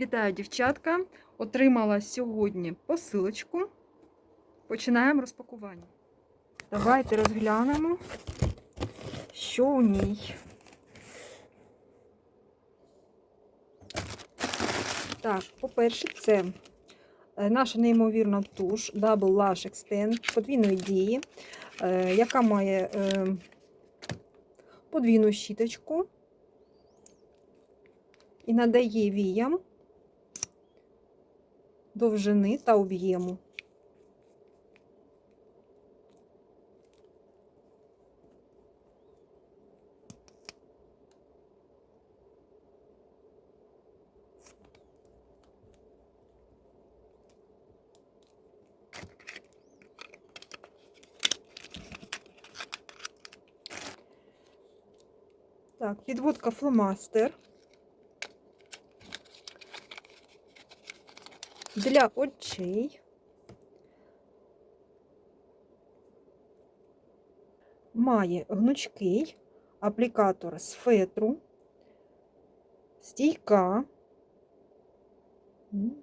Вітаю, дівчатка! Отримала сьогодні посилочку. Починаємо розпакування. Давайте розглянемо, що у ній. Так, по-перше, це е, наша неймовірна туш Double Lash Extend подвійної дії, е, яка має е, подвійну щіточку і надає віям довжини та об'єму. Так, підводка фломастер. Для очей. Має гнучкий аплікатор з фетру, стійка. М.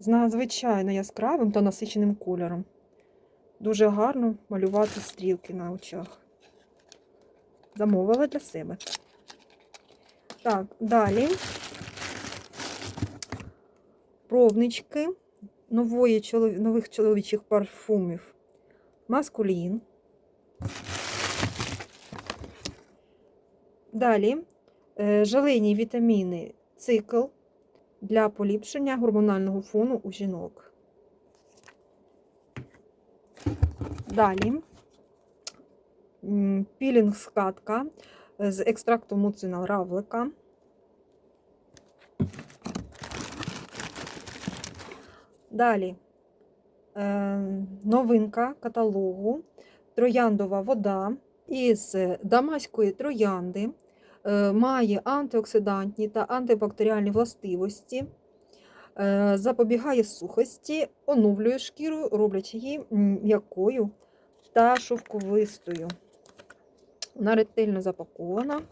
з надзвичайно яскравим та насиченим кольором. Дуже гарно малювати стрілки на очах. Замовила для себе. Так, далі пробнички нової, нових чоловічих парфумів Маскулін. Далі е, желейні вітаміни цикл для поліпшення гормонального фону у жінок. Далі пілінг скатка з екстрактом муцина равлика. Далі е, новинка каталогу Трояндова вода із дамаської троянди. Е, має антиоксидантні та антибактеріальні властивості, е, запобігає сухості, оновлює шкіру, роблячи її м'якою та шовковистою. Вона ретельно запакована.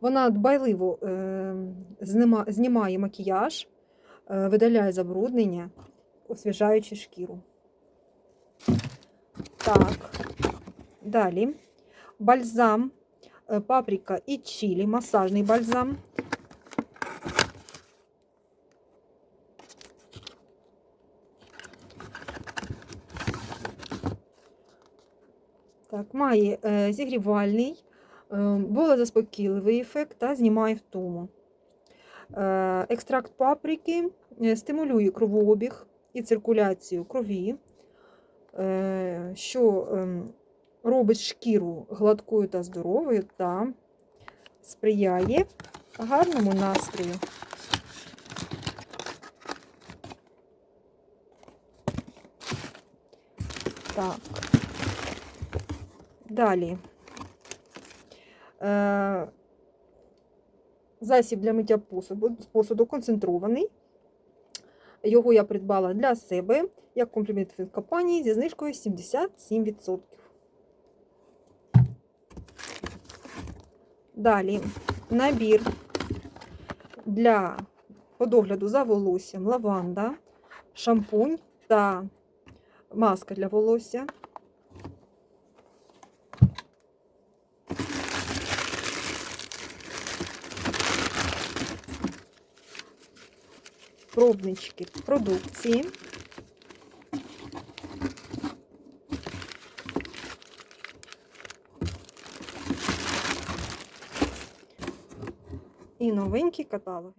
Вона дбайливо е, знімає макіяж, видаляє забруднення, освіжаючи шкіру. Так, далі бальзам, е, паприка і чилі, масажний бальзам. Так, Має е, зігрівальний, е, болезаспокійливий ефект та знімає втому. Екстракт паприки стимулює кровообіг і циркуляцію крові, що е, робить шкіру гладкою та здоровою та сприяє гарному настрою. Так, далі. Е, засіб для миття посуду, посуду концентрований. Його я придбала для себе як комплімент від компанії зі знижкою 77%. Далі набір для подогляду за волоссям лаванда, шампунь та маска для волосся. Пробнички продукції. І новенькі каталоги.